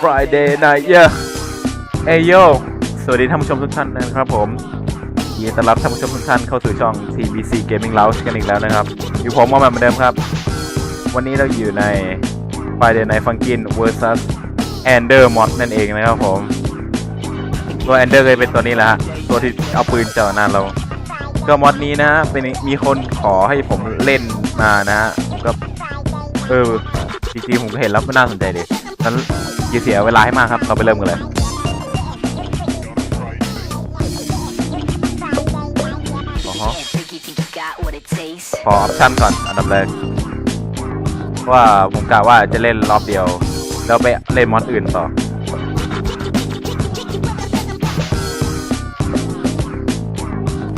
Friday night yeah เอยโยสวัสดีท่านผู้ชมทุกท่านนะครับผมยินดีต้อนรับท่านผู้ชมทุกท่านเข้าสู่ช่อง TBC Gaming Lounge กันอีกแล้วนะครับ อยู่ผมมอมแมนเหมือนเดิมครับ วันนี้เราอยู่ใน Friday Night Funkin vs Ender Mod นั่นเองนะครับผม ตัว Ender เลยเป็นตัวนี้แหละฮะตัวที่เอาปืนเจาะหน้าเรา ก็มอดนี้นะเป็นมีคนขอให้ผมเล่นมานะฮะก็เออจริงๆผมก็เห็นแล้วมันน่าสนใจดีนั้น อย่าเสียเวลาให้มากครับ เราไปเริ่มกันเลยอ๋อฮะ Think you think you got what it takes? ขอออปชั่นก่อนอันดับแรกว่าผมกะว่าจะเล่นรอบเดียว แล้วไปเล่นมอดอื่นต่อ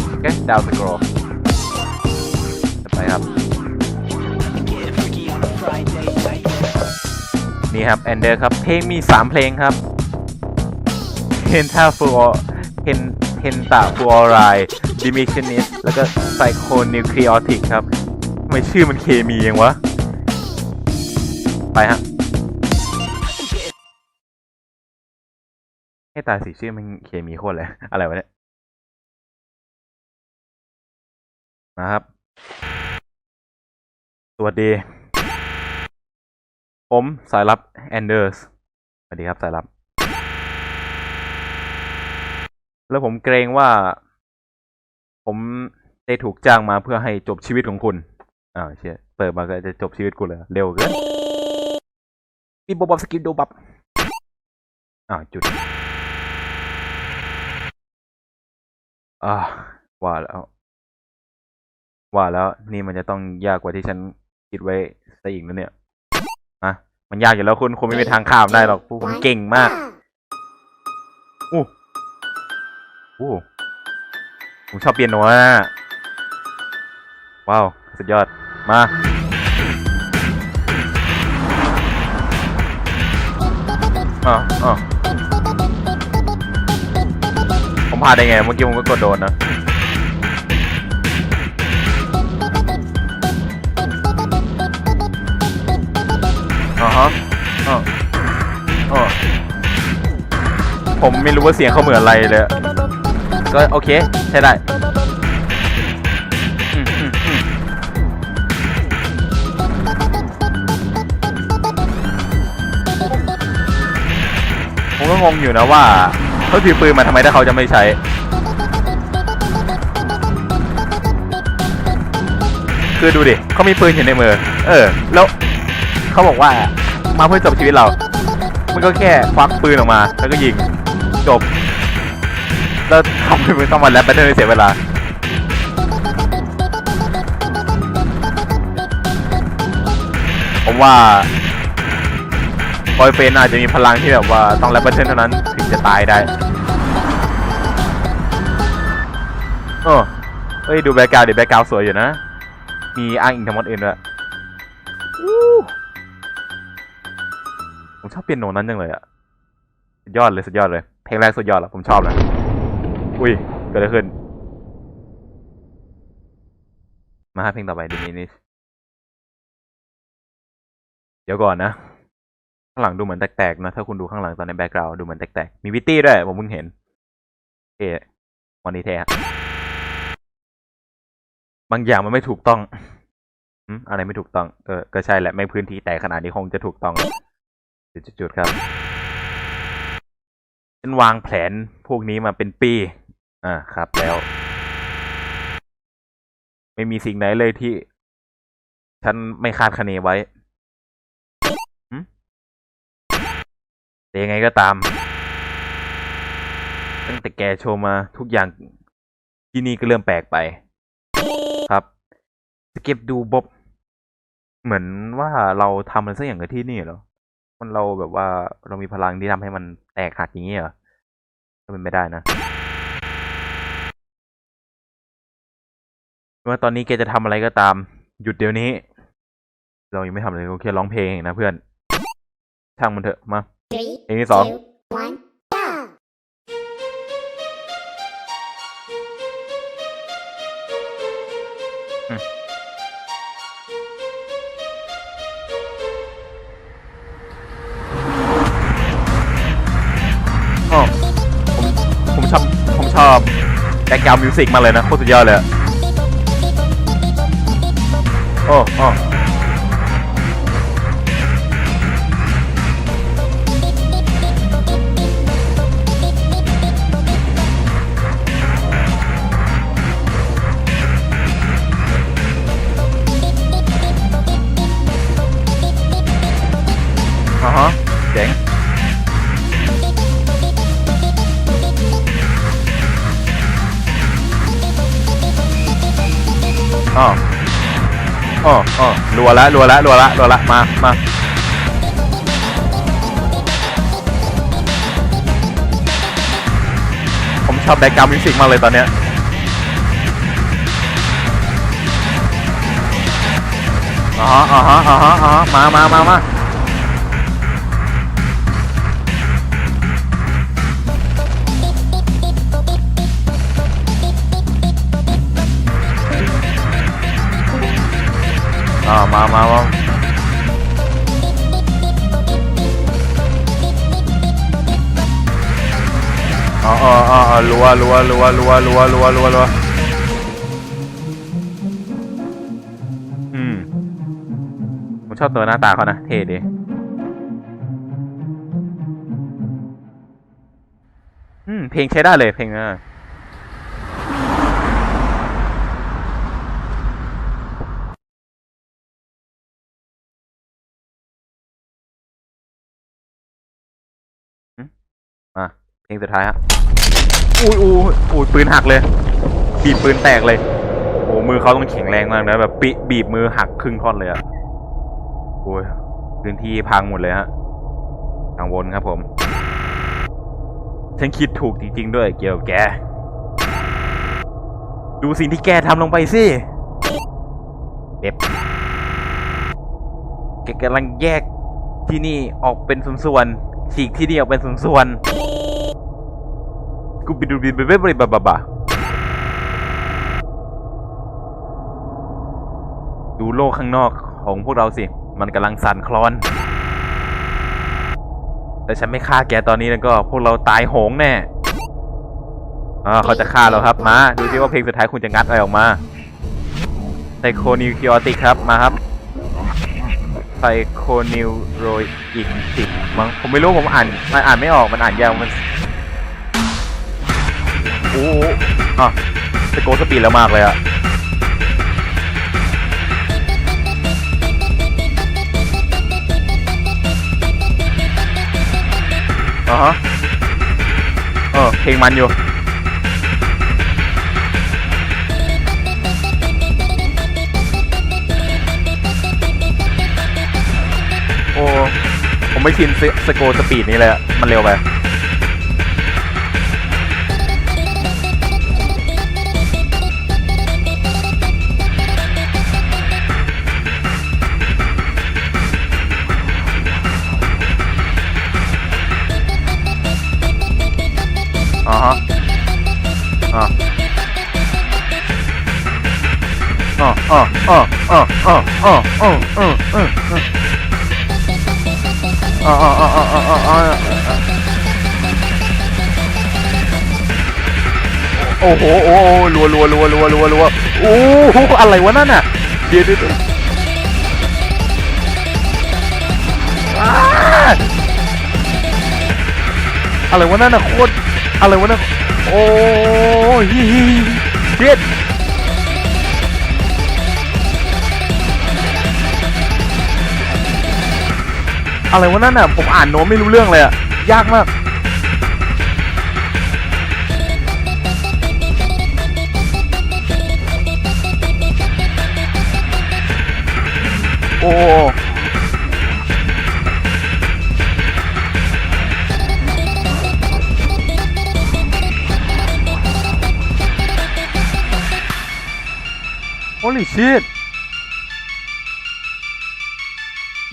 โอเคดาวสกรอจะไปครับ นี่ครับแอนเดอร์ครับ เพลงมี 3 เพลงครับเ e นทาฟูอเฮนเฮนตาฟูออไรดิมิชนิสแล้วก็ไซโคนิวคลีออติกครับทำไมชื่อมันเคมียังวะ ไปฮะให้ตาสิชื่อมันเคมีโคตรเลย อะไรวะเนี่ยนะครับ สวัสดี ผมสายลับแอนเดอร์สสวัสดีครับสายลับ แล้วผมเกรงว่า ผมได้ถูกจ้างมาเพื่อให้จบชีวิตของคุณอ้าวเชี่ยเปิดมาก็จะจบชีวิตกูเลยเร็วเกินปีบบับสกิลโดบับอ้าวจุดอ่าว่าแล้วว่าแล้วนี่มันจะต้องยากกว่าที่ฉันคิดไว้ซะอีกนะเนี่ย อะมันยากอยู่แล้วคุณคุณไม่มีทางข้ามได้หรอกพวกคุณเก่งมากอู้อู้ผมชอบเปียโนนะว้าว สุดยอด มาอะอะผมพลาดได้ไง เมื่อกี้ผมก็กดโดนนะ อ่าอ่าผมไม่รู้ว่าเสียงเขาเหมือนอะไรเลย ก็โอเคใช้ได้อืมอืมอืมผมก็งงอยู่นะว่าเขาถือปืนมาทำไมถ้าเขาจะไม่ใช้ คือดูดิเขามีปืนอยู่ในมือ เออ แล้วเขาบอกว่า มาเพื่อจบชีวิตเรา มันก็แค่ควักปืนออกมา แล้วก็ยิง จบ แล้วทำไมมึงต้องมาแรปแบทเทิลให้เสียเวลา ผมว่าบอยเฟนอาจจะมีพลังที่แบบว่าต้องแรปแบทเทิลเท่านั้นถึงจะตายได้เออเฮ้ย ดูแบกกาวเด์ดิแบกกาวสวยอยู่นะ มีอ้างอิงทั้งหมดอื่นด้วย อบเปียโนนั้นจังเลยอะสุดยอดเลยสุดยอดเลย เพลงแรกสุดยอดแล้วผมชอบนะอุ้ยเกิดอะไรขึ้น มาฮะเพลงต่อไปดิมินิชเดี๋ยวก่อนนะข้างหลังดูเหมือนแตกๆนะถ้าคุณดูข้างหลังตอนในแบ็กกราวด์ดูเหมือนแตกๆมีวิตตี้ด้วยผมเพิ่งเห็นเท่วันนี้เท่ฮะบางอย่างมันไม่ถูกต้องอะไรไม่ถูกต้อง เออ ก็ใช่แหละ ไม่พื้นที่แตกขนาดนี้คงจะถูกต้อง จุดๆครับฉันวางแผนพวกนี้มาเป็นปี อ่าครับแล้ว ไม่มีสิ่งไหนเลยที่ ฉันไม่คาดคะเนไว้แต่ยังไงก็ตาม ตั้งแต่แกโชว์มาทุกอย่างที่นี่ก็เริ่มแปลกไป ครับสเก็บดูบบเหมือนว่าเราทำอะไรสักอย่างกับที่นี่เหรอ มันเราแบบว่าเรามีพลังที่ทำให้มันแตกหักอย่างนี้เหรอก็เป็นไม่ได้นะว่าตอนนี้แกจะทำอะไรก็ตาม หยุดเดี๋ยวนี้ เรายังไม่ทำอะไรเราแค่ร้องเพลงนะเพื่อนช่างมันเถอะมา Three, เพลงที่สอง แบ็กกราวมิวสิกมาเลยนะโคตรสุดยอดเลยอะโอ้โอ้อ่าฮะเจ๋ง อ๋ออ๋ออ๋อรัวละรัวละรัวละรัวละมามาผมชอบแบ็กกราวด์มิวสิกมากเลยตอนเนี้ยอ๋ออ๋ออ๋ออ๋อมามามามา อ๋อมามามาอ๋ออ๋ออ๋ออ๋อรัวรัวรัวรัวรัวรัวรัวรัวอืมผมชอบตัวหน้าตาเขานะ เท่ดีอืม เพลงใช้ได้เลยเพลงอะ อะเพลงสุดท้ายฮะอุ้ยอุ้ยอุ้ยปืนหักเลย บีบปืนแตกเลยโอ้มือเขาต้องแข็งแรงมากนะแบบปิบีบมือหักครึ่งท่อนเลยอะโอ้ยพื้นที่พังหมดเลยฮะทางวนครับผม ฉันคิดถูกจริง ๆ ด้วยเกี่ยวกับแก ดูสิ่งที่แกทำลงไปสิเด็บแกกำลังแยกที่นี่ออกเป็นส่วนๆ ฉีกที่นี่ออกเป็นส่วนๆกูบิดูบิบเบบบบบบดูโลกข้างนอกของพวกเราสิ มันกำลังสั่นคลอน แต่ฉันไม่ฆ่าแกตอนนี้แล้วก็พวกเราตายโหงแน่เขาจะฆ่าเราครับมาดูสิว่าเพลงสุดท้ายคุณจะงัดอะไรออกมาไซโคนิวคิออติกครับมาครับ ไซโคนิวโรยอีกติกมั้งผมไม่รู้ผมอ่านมันอ่านไม่ออกมันอ่านยาวมันโอ้โหอะสโกสปีดแล้วมากเลยอะอ่าฮะเออเพลงมันอยู่ ผมไม่ชินสสโกสปีดนี้เลยมันเร็วไปอ่าฮะอ่าอ่าอ่าอ่าอ่าอ่าอ่าอ่าอ่า โอ้โหโอ้โหรัวรัวรัวรัวรัวรัวโอ้โหอะไรวะนั่นน่ะเดี๋ยวเดี๋ยวยอะไรวะนั่นน่ะโคตรอะไรวะนั่นโอ้ยเด็ด อะไรวะนั่นน่ะผมอ่านโน้ตไม่รู้เรื่องเลยอะยากมาก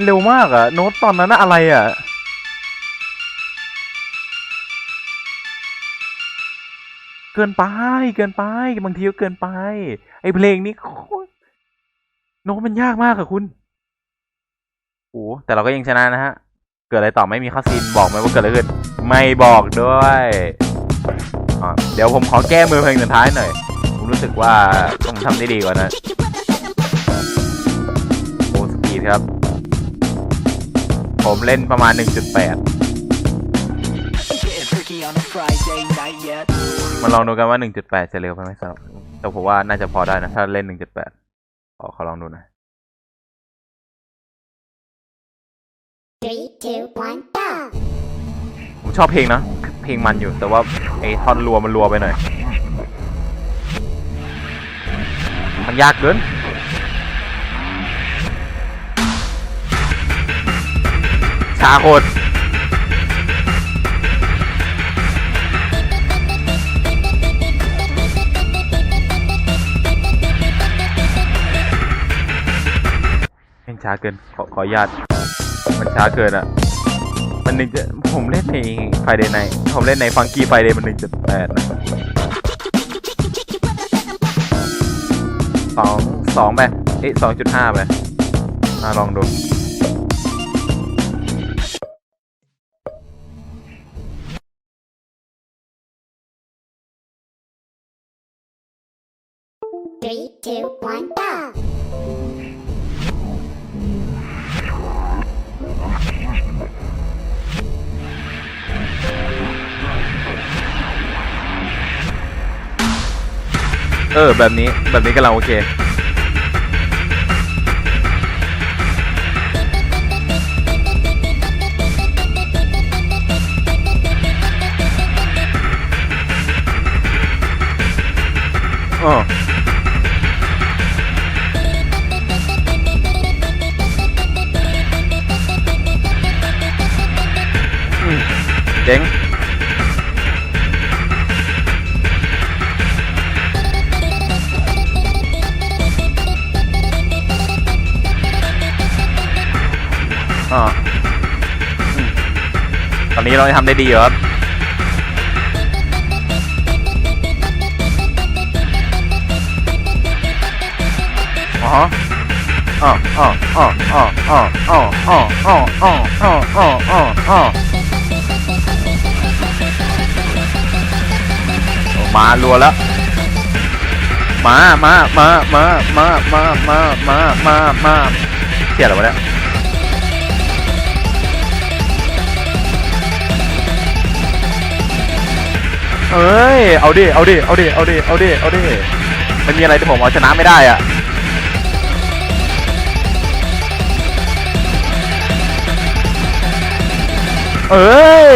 เร็วมากอะโน้ตตอนนั้นอะอะไรอะเกินไป เกินไป บางทีก็เกินไป ไอเพลงนี้โน้ตมันยากมากอะคุณโอ้แต่เราก็ยังชนะนะฮะ เกิดอะไรต่อไม่มีข้อซีนบอกไหมว่าเกิดอะไรขึ้นไม่บอกด้วยเดี๋ยวผมขอแก้มือเพลงสุดท้ายหน่อย ผมรู้สึกว่าต้องทำได้ดีกว่านะโอ้สปีดครับ ผมเล่นประมาณ 1.8 Getting freaky on a Friday night yet. มาลองดูกันว่า 1.8 จะเร็วไปไหมสำหรับแต่ผมว่าน่าจะพอได้นะ ถ้าเล่น 1.8ขอขอลองดูหน่อย Three, two, one, go! ผมชอบเพลงนะ เพลงมันอยู่ แต่ว่าไอ้ท่อนรัวมันรัวไปหน่อย มันยากเกิน ช้าโคตรเพลงช้าเกิน ขอขออนุญาต มันช้าเกินอะ มันหนึ่งจะผมเล่นในไฟเดย์ในผมเล่นในฟังกี้ไฟเดย์มันหนึ่งจุดแปดนะสองสองไปเอ๊ะสองจุดห้าไปมาลองดู Three, two, one, go! เออ แบบนี้ แบบนี้กำลังโอเค อ๋ออื เจ๋งอ่าอืมตอนนี้เราทำได้ดีอยู่ครับอ๋ออ๋ออ๋ออ๋ออ๋ออ๋ออ๋ออ๋ออ๋ออ๋อ มารัวแล้ว มามามามามามามามามามาเสียอะไรวะเนี่ยเอ้ย เอาดิ เอาดิ เอาดิ เอาดิ เอาดิ เอาดิมันมีอะไรที่ผมเอาชนะไม่ได้อะเอ้ย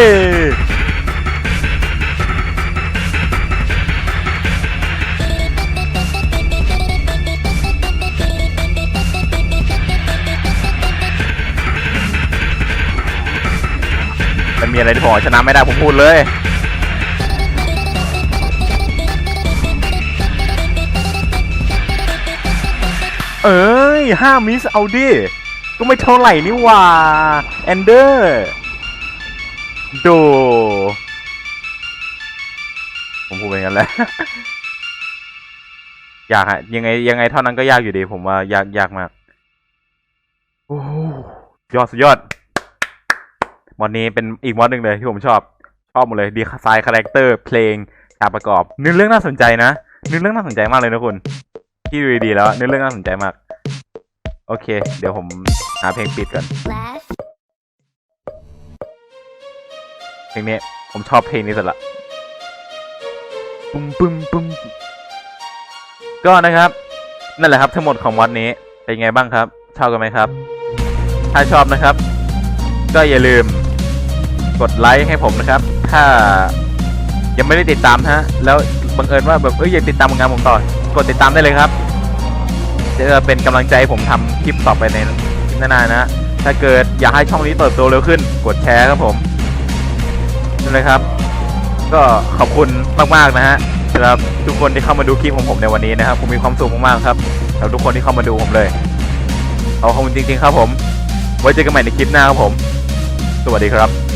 มีอะไรที่ผมเอชนะไม่ได้ผมพูดเลยเอ้ยห้ามิสเอาดิ ก็ไม่เท่าไหร่นี่ว่าแอนเดอร์โดผมพูดไปงั้นแหละยากฮะยังไงยังไงเท่านั้นก็ยากอยู่ดี ผมว่ายากยากมาก โอ้ยอดสุดยอด วันนี้เป็นอีกมอดหนึ่งเลยที่ผมชอบชอบหมดเลยดีไซน์คาแรคเตอร์เพลงฉากประกอบเนื้อเรื่องน่าสนใจนะเนื้อเรื่องน่าสนใจมากเลยนะคุณที่ดูดีๆแล้วเนื้อเรื่องน่าสนใจมาก โอเค เดี๋ยวผมหาเพลงปิดก่อน Left, เพลงนี้ผมชอบเพลงนี้สุดละปุ้มปุ้มปุ้มก็นะครับ นั่นแหละครับทั้งหมดของวันนี้เป็นไงบ้างครับชอบกันไหมครับ ถ้าชอบนะครับ ก็อย่าลืม กดไลค์ให้ผมนะครับ ถ้ายังไม่ได้ติดตามฮะ แล้วบังเอิญว่าแบบเอ้ยอยากติดตามผลงานผมต่อกดติดตามได้เลยครับ จะเป็นกำลังใจให้ผมทำคลิปต่อไปในนานๆนะ ถ้าเกิดอยากให้ช่องนี้เติบโตเร็วขึ้น กดแชร์ครับผมนั่นเลยครับ ก็ขอบคุณมากๆนะฮะสำหรับทุกคนที่เข้ามาดูคลิปของผมในวันนี้นะครับผมมีความสุขมากๆครับสำหรับทุกคนที่เข้ามาดูผมเลยขอบคุณจริง ๆ ครับผม ไว้เจอกันใหม่ในคลิปหน้าครับผม สวัสดีครับ